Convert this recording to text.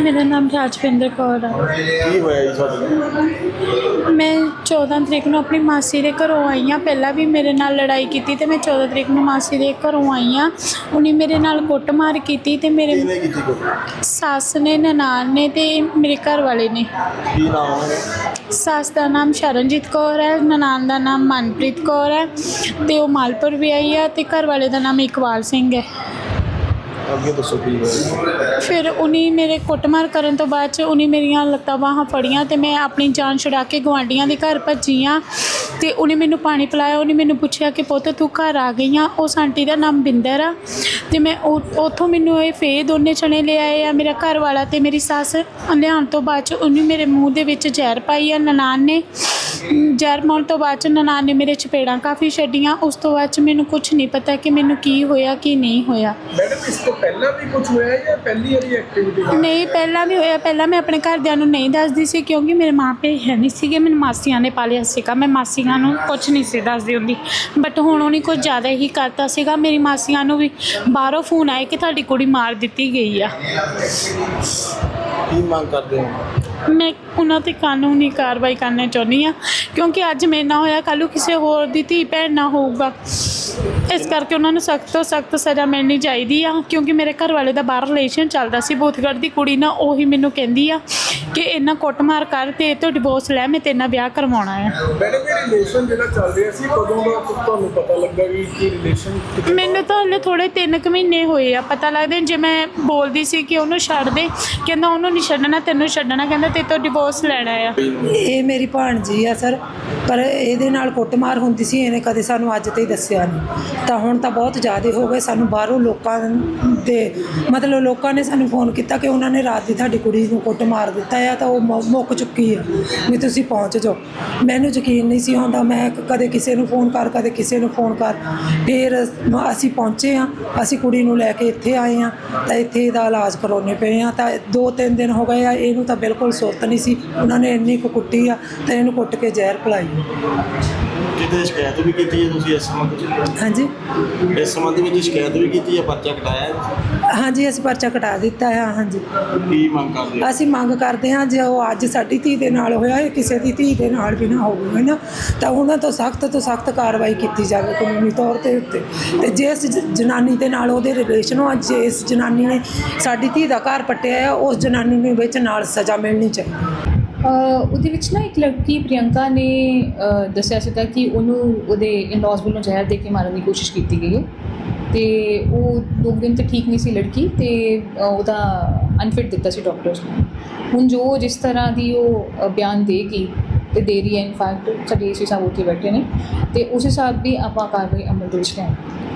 ਮੇਰਾ ਨਾਮ ਰਾਜਵਿੰਦਰ ਕੌਰ ਹੈ। ਕੀ ਹੋਇਆ ਜੀ ਤੁਹਾਡੇ ਨਾਲ? ਮੈਂ 14 ਤਰੀਕ ਨੂੰ ਆਪਣੀ ਮਾਸੀ ਦੇ ਘਰੋਂ ਆਈ ਹਾਂ। ਪਹਿਲਾਂ ਵੀ ਮੇਰੇ ਨਾਲ ਲੜਾਈ ਕੀਤੀ ਤੇ ਮੈਂ 14 ਤਰੀਕ ਨੂੰ ਮਾਸੀ ਦੇ ਘਰੋਂ ਆਈ ਹਾਂ। ਉਹਨੇ ਮੇਰੇ ਨਾਲ ਕੁੱਟਮਾਰ ਕੀਤੀ ਤੇ ਮੇਰੇ ਕਿਹਨੇ ਕੀਤੀ ਕੋ ਸੱਸ ਨੇ ਨਨਾਣ ਨੇ ਤੇ ਮੇਰੇ ਘਰ ਵਾਲੇ ਨੇ। ਕੀ ਨਾਮ ਹੈ? ਸੱਸ ਦਾ ਨਾਮ ਸ਼ਰਨਜੀਤ ਕੌਰ ਹੈ ਨਨਾਣ ਦਾ ਨਾਮ ਮਨਪ੍ਰੀਤ ਕੌਰ ਹੈ ਤੇ ਉਹ ਮਾਲਪੁਰ ਵੀ ਆਈ ਆ ਤੇ ਘਰ ਵਾਲੇ ਦਾ ਨਾਮ ਇਕਬਾਲ ਸਿੰਘ ਹੈ। ਅੱਗੇ ਦੱਸੋ ਕੀ ਹੋਇਆ? ਫਿਰ ਉਹਨੇ ਮੇਰੇ ਕੁੱਟਮਾਰ ਕਰਨ ਤੋਂ ਬਾਅਦ ਚ ਉਹਨੇ ਮੇਰੀਆਂ ਲੱਤਾਂ ਬਾਹਾਂ ਫੜੀਆਂ ਤੇ ਮੈਂ ਆਪਣੀ ਜਾਨ ਛੁਡਾ ਕੇ ਗਵਾਂਡੀਆਂ ਦੇ ਘਰ ਭੱਜੀ ਆ ਤੇ ਉਹਨੇ ਮੈਨੂੰ ਪਾਣੀ ਪਿਲਾਇਆ, ਉਹਨੇ ਮੈਨੂੰ ਪੁੱਛਿਆ ਕਿ ਪੁੱਤ ਤੂੰ ਘਰ ਆ ਗਈ ਆ, ਉਸ ਆਂਟੀ ਦਾ ਨਾਮ ਬਿੰਦਰ ਆ ਤੇ ਮੈਂ ਉਹ- ਉੱਥੋਂ ਮੈਨੂੰ ਇਹ ਫੇ ਦੋਨੇ ਚਣੇ ਲਿਆਏ ਆ ਮੇਰਾ ਘਰ ਵਾਲਾ ਤੇ ਮੇਰੀ ਸੱਸ। ਲਿਆਉਣ ਤੋਂ ਬਾਅਦ ਚ ਉਹਨੇ ਮੇਰੇ ਮੂੰਹ ਦੇ ਵਿੱਚ ਜ਼ਹਿਰ ਪਾਈ ਆ, ਨਨਾਣ ਨੇ ਜ਼ਹਿਰ ਪਾਉਣ ਤੋਂ ਬਾਅਦ ਚ ਨਨਾਣ ਨੇ ਮੇਰੇ ਚਪੇੜਾਂ ਕਾਫੀ ਛੱਡੀਆਂ ਉਸ ਤੋਂ ਬਾਅਦ ਚ ਮੈਨੂੰ ਕੁਝ ਨਹੀਂ ਪਤਾ ਕਿ ਮੈਨੂੰ ਕੀ ਹੋਇਆ ਕੀ ਨਹੀਂ ਹੋਇਆ। ਮੈਡਮ ਇਸ ਤੋਂ ਪਹਿਲਾਂ ਵੀ ਕੁਝ ਹੋਇਆ ਜਾਂ ਪਹਿਲੀ ਵਾਰੀ ਐਕਟੀਵਿਟੀ ਹੈ ਨਹੀਂ ਪਹਿਲਾਂ ਵੀ ਹੋਇਆ ਪਹਿਲਾਂ ਮੈਂ ਆਪਣੇ ਘਰਦਿਆਂ ਨੂੰ ਨਹੀਂ ਦੱਸਦੀ ਸੀ ਕਿਉਂਕਿ ਮੇਰੇ ਮਾਪੇ ਹੈ ਨਹੀਂ ਸੀਗੇ ਮੈਨੂੰ ਮਾਸੀਆਂ ਨੇ ਪਾਲਿਆ ਸੀਗਾ। ਮੈਂ ਮਾਸੀਆਂ ਨੂੰ ਕੁਝ ਨਹੀਂ ਸੀ ਦੱਸਦੀ ਹੁੰਦੀ ਬਟ ਹੁਣ ਉਹਨੇ ਕੁਝ ਜ਼ਿਆਦਾ ਹੀ ਕਰਤਾ ਸੀਗਾ। ਮੇਰੀ ਮਾਸੀਆਂ ਨੂੰ ਵੀ ਬਾਹਰੋਂ ਫੋਨ ਆਏ ਕਿ ਤੁਹਾਡੀ ਕੁੜੀ ਮਾਰ ਦਿੱਤੀ ਗਈ ਆ। ਕੀ ਮੰਗ ਕਰਦੇ ਹੋ? ਮੈਂ ਉਹਨਾਂ ਤੇ ਕਾਨੂੰਨੀ ਕਾਰਵਾਈ ਕਰਨਾ ਚਾਹੁੰਦੀ ਆ ਕਿਉਂਕਿ ਅੱਜ ਮੇਰੇ ਨਾਲ ਹੋਇਆ ਕੱਲ੍ਹ ਨੂੰ ਕਿਸੇ ਹੋਰ ਦੀ ਧੀ ਭੈਣ ਨਾ ਹੋਊਗਾ। ਇਸ ਕਰਕੇ ਉਹਨਾਂ ਨੂੰ ਸਖਤ ਤੋਂ ਸਖਤ ਸਜ਼ਾ ਮਿਲਣੀ ਚਾਹੀਦੀ ਆ ਕਿਉਂਕਿ ਮੇਰੇ ਘਰ ਵਾਲੇ ਦਾ ਬਾਹਰ ਰਿਲੇਸ਼ਨ ਚੱਲਦਾ ਸੀ ਬੂਥਗੜ੍ਹ ਦੀ ਕੁੜੀ ਨਾਲ ਉਹੀ ਮੈਨੂੰ ਕਹਿੰਦੀ ਆ ਕਿ ਇਹਨਾਂ ਕੁੱਟਮਾਰ ਕਰ ਤੇ ਇਹ ਤੋਂ ਡਿਵੋਰਸ ਲੈ ਮੈਂ ਤੇਰੇ ਨਾਲ ਵਿਆਹ ਕਰਵਾਉਣਾ ਆ। ਮੈਡਮ ਇਹ ਰਿਲੇਸ਼ਨ ਜਿਹੜਾ ਚੱਲ ਰਿਹਾ ਸੀ ਕਦੋਂ ਦਾ ਤੁਹਾਨੂੰ ਪਤਾ ਲੱਗਾ ਵੀ ਕੀ ਰਿਲੇਸ਼ਨ ਮੈਨੂੰ ਤਾਂ ਹਲੇ ਥੋੜੇ 3 ਕੁ ਮਹੀਨੇ ਹੋਏ ਆ ਪਤਾ ਲੱਗਦਾ ਜੇ ਮੈਂ ਬੋਲਦੀ ਸੀ ਕਿ ਉਹਨੂੰ ਛੱਡ ਦੇ ਕਹਿੰਦਾ ਉਹਨੂੰ ਨਹੀਂ ਛੱਡਣਾ ਤੈਨੂੰ ਛੱਡਣਾ ਕਹਿੰਦਾ ਤੇ ਤੋਂ ਡਿਵੋਰਸ ਲੈਣਾ ਆ। ਇਹ ਮੇਰੀ ਭਾਣਜੀ ਆ ਸਰ, ਪਰ ਇਹਦੇ ਨਾਲ ਕੁੱਟਮਾਰ ਹੁੰਦੀ ਸੀ, ਇਹਨੇ ਕਦੇ ਸਾਨੂੰ ਅੱਜ ਤੇ ਦੱਸਿਆ ਨਹੀਂ। ਤਾਂ ਹੁਣ ਤਾਂ ਬਹੁਤ ਜ਼ਿਆਦਾ ਹੋ ਗਏ, ਸਾਨੂੰ ਬਾਹਰੋਂ ਲੋਕਾਂ ਦੇ, ਮਤਲਬ ਲੋਕਾਂ ਨੇ ਸਾਨੂੰ ਫੋਨ ਕੀਤਾ ਕਿ ਉਹਨਾਂ ਨੇ ਰਾਤ ਦੀ ਤੁਹਾਡੀ ਕੁੜੀ ਨੂੰ ਕੁੱਟ ਮਾਰ ਦਿੱਤਾ ਆ, ਤਾਂ ਉਹ ਮੁ- ਮੁੱਕ ਚੁੱਕੀ ਆ ਵੀ ਤੁਸੀਂ ਪਹੁੰਚ ਜਾਓ। ਮੈਨੂੰ ਯਕੀਨ ਨਹੀਂ ਸੀ ਹੁੰਦਾ ਮੈਂ ਕ- ਕਦੇ ਕਿਸੇ ਨੂੰ ਫੋਨ ਕਰ, ਕਦੇ ਕਿਸੇ ਨੂੰ ਫੋਨ ਕਰ। ਫਿਰ ਮ- ਅਸੀਂ ਪਹੁੰਚੇ ਆ, ਅਸੀਂ ਕੁੜੀ ਨੂੰ ਲੈ ਕੇ ਇੱਥੇ ਆਏ ਆ, ਤਾਂ ਇੱਥੇ ਇਹਦਾ ਇਲਾਜ ਕਰਾਉਣੇ ਪਏ ਆ, ਤਾਂ ਦੋ ਤਿੰਨ ਦਿਨ ਹੋ ਗਏ ਆ, ਇਹਨੂੰ ਤਾਂ ਬਿਲਕੁਲ ਸੁਰਤ ਨਹੀਂ ਸੀ। ਉਹਨਾਂ ਨੇ ਇੰਨੀ ਕੁ ਕੁੱਟੀ ਆ ਤਾਂ ਇਹਨੂੰ ਕੁੱਟ ਕੇ ਜ਼ਹਿਰ ਪਿਲਾਈ। ਕਿਤੇ ਸ਼ਿਕਾਇਤ ਵੀ ਕੀਤੀ ਹੈ ਤੁਸੀਂ ਇਸ ਸੰਬੰਧ ਵਿੱਚ? ਹਾਂਜੀ। ਇਸ ਸੰਬੰਧ ਵਿੱਚ ਸ਼ਿਕਾਇਤ ਵੀ ਕੀਤੀ ਹੈ ਪਰਚਾ ਕਟਾਇਆ ਹੈ? ਹਾਂਜੀ ਅਸੀਂ ਪਰਚਾ ਕਟਾ ਦਿੱਤਾ ਆ ਹਾਂਜੀ। ਕੀ ਮੰਗ ਕਰਦੇ ਹੋ? ਅਸੀਂ ਮੰਗ ਕਰਦੇ ਹਾਂ ਜੇ ਉਹ ਅੱਜ ਸਾਡੀ ਧੀ ਦੇ ਨਾਲ ਹੋਇਆ ਇਹ ਕਿਸੇ ਦੀ ਧੀ ਦੇ ਨਾਲ ਵੀ ਨਾ ਹੋਵੇ ਨਾ? ਤਾਂ ਉਹਨਾਂ ਤੋਂ ਸਖਤ ਤੋਂ ਸਖਤ ਕਾਰਵਾਈ ਕੀਤੀ ਜਾਵੇ ਕਾਨੂੰਨੀ ਤੌਰ ਤੇ ਉੱਤੇ। ਤੇ ਜ- ਜਨਾਨੀ ਦੇ ਨਾਲ ਉਹਦੇ ਰਿਲੇਸ਼ਨ ਹੋ ਜਿਸ ਜਨਾਨੀ ਨੇ ਸਾਡੀ ਧੀ ਦਾ ਘਰ ਪੱਟਿਆ ਆ ਉਸ ਜਨਾਨੀ ਨੂੰ ਵਿੱਚ ਨਾਲ ਸਜ਼ਾ ਮਿਲਣੀ ਚਾਹੀਦੀ ਉਹਦੇ ਵਿੱਚ ਨਾ ਇੱਕ ਲੜਕੀ ਪ੍ਰਿਯੰਕਾ ਨੇ ਦੱਸਿਆ ਸੀਗਾ ਕਿ ਉਹਨੂੰ ਉਹਦੇ ਇਨ-ਲॉज ਵੱਲੋਂ ਜ਼ਹਿਰ ਦੇ ਕੇ ਮਾਰਨ ਦੀ ਕੋਸ਼ਿਸ਼ ਕੀਤੀ ਗਈ ਹੈ। ਤੇ ਉਹ ਦੋ ਦਿਨ ਤੱਕ ਠੀਕ ਨਹੀਂ ਸੀ ਲੜਕੀ ਤੇ ਉਹਦਾ ਅਨਫਿਟ ਦਿੱਤਾ ਸੀ ਡਾਕਟਰਸ ਨੇ। ਹੁਣ ਜੋ ਜਿਸ ਤਰ੍ਹਾਂ ਦੀ ਉਹ ਬਿਆਨ ਦੇਗੀ ਤੇ ਦੇ ਰਹੀ ਹੈ ਇਨਫੈਕਟ ਸਾਡੇ ਏਸੀ ਸਾਹਿਬ ਉੱਥੇ ਬੈਠੇ ਨੇ। ਤੇ ਉਸ ਹਿਸਾਬ ਵੀ ਆਪਾਂ ਕਾਰਵਾਈ ਅਮਲ ਦੇ ਵਿੱਚ ਲਿਆਵਾਂਗੇ।